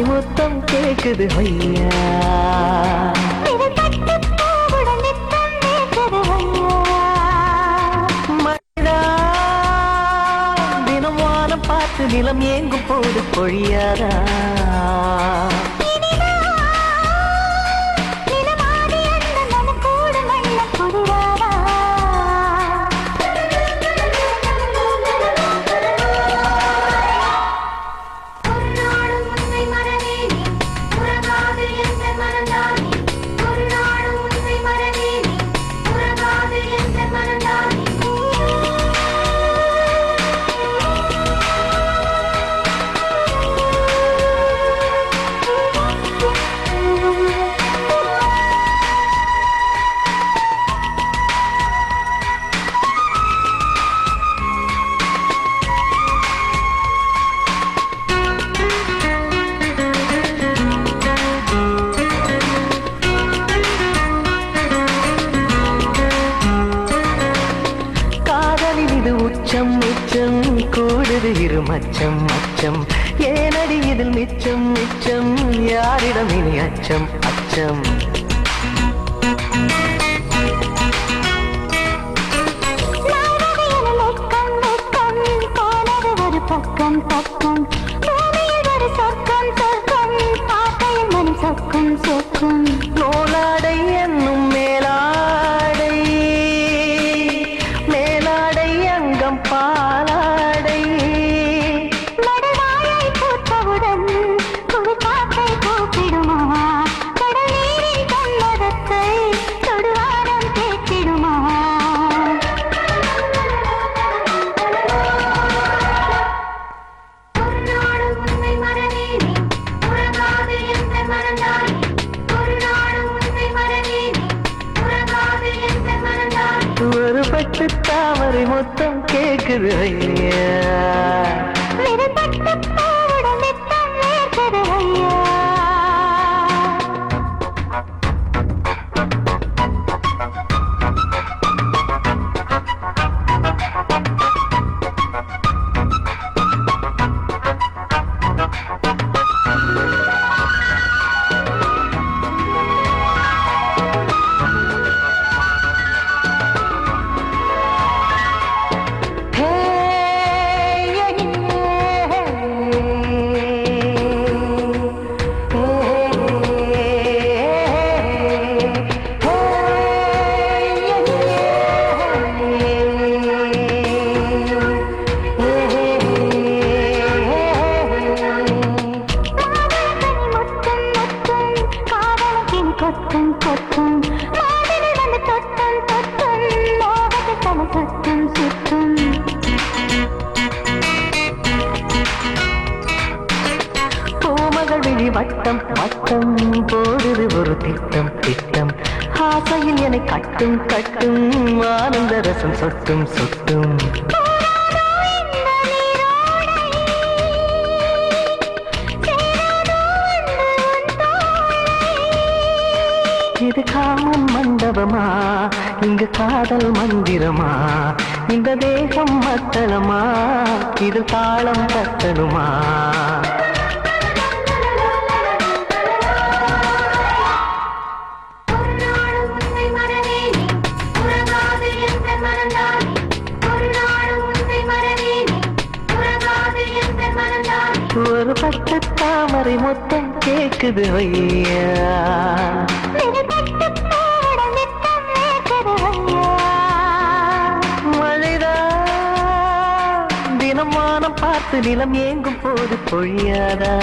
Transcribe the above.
கேக்குது ஐயா. மழைதா, தினம் வானம் பார்த்து நிலம் ஏங்கும் போது பொழியாரா கூடுது இரு மச்சம் மச்சம். ஏனடி இதில் மிச்சம் மிச்சம்? யாரிடம் இனி அச்சம் அச்சம்? பக்கம் பக்கம். ஒரு சொர்க்கம் சொர்க்கம். பார்க்கையில் மனம் சொக்கும் சொக்கும். நூலாடை மொத்தம் கேட்குது ஐயா. வட்டம் வட்டம் போடுது ஒரு திட்டம் திட்டம். ஆசையில் என்னை கட்டும் கட்டும் ஆனந்த ரசம் சொட்டும் சொட்டும். மண்டபமா? இங்கு காதல் மந்திரமா? இந்த தேகம் மத்தளமா இது தாளம் தட்டணுமா ஒரு பட்டு தாமரை மொத்தம் கேக்குது ஐயா. பார்த்து நிலம் ஏங்கும் போது பொழியாதா?